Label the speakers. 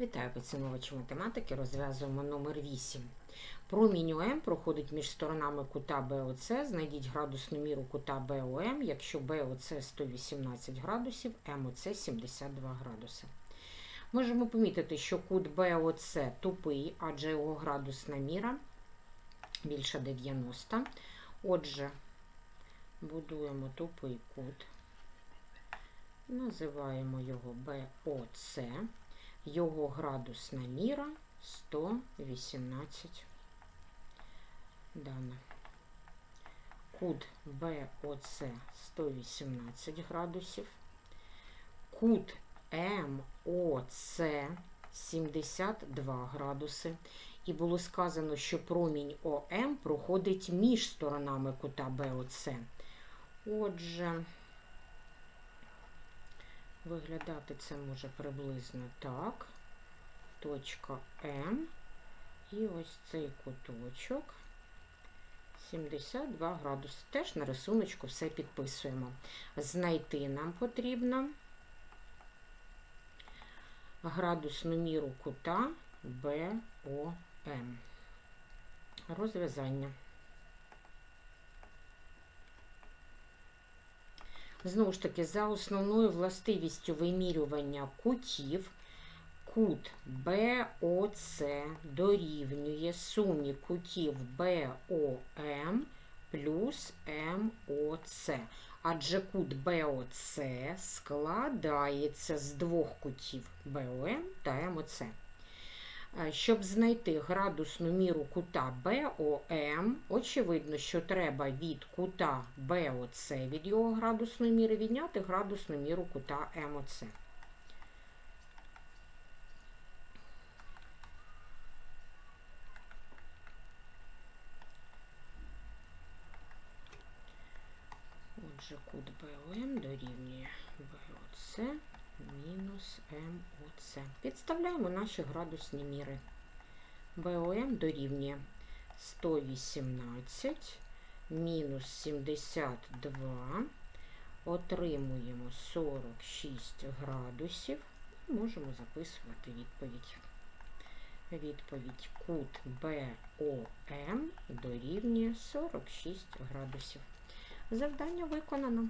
Speaker 1: Вітаю поціновувачі математики. Розв'язуємо номер 8. Промінь ОМ проходить між сторонами кута БОЦ. Знайдіть градусну міру кута БОМ, якщо БОЦ 118 градусів, МОЦ 72 градуси. Можемо помітити, що кут БОЦ тупий, адже його градусна міра більше 90. Отже, будуємо тупий кут. Називаємо його БОЦ. Його градусна міра 118 дана. Кут БОЦ 118 градусів. Кут МОЦ 72 градуси. І було сказано, що промінь ОМ проходить між сторонами кута БОЦ. Отже, Виглядати це може приблизно так. Точка М. І ось цей куточок 72 градуси. Теж на рисуночку все підписуємо. Знайти нам потрібно градусну міру кута БОМ. Розв'язання. Знову ж таки, за основною властивістю вимірювання кутів, кут БОЦ дорівнює сумі кутів БОМ плюс МОЦ. Адже кут БОЦ складається з двох кутів БОМ та МОЦ. Щоб знайти градусну міру кута БОМ, очевидно, що треба від кута БОЦ від його градусної міри відняти градусну міру кута МОЦ. Отже, кут БОМ дорівнює БОЦ мінус МОЦ. Підставляємо наші градусні міри. БОМ дорівнює 118 мінус 72. Отримуємо 46 градусів. Можемо записувати відповідь. Відповідь кут БОМ дорівнює 46 градусів. Завдання виконано.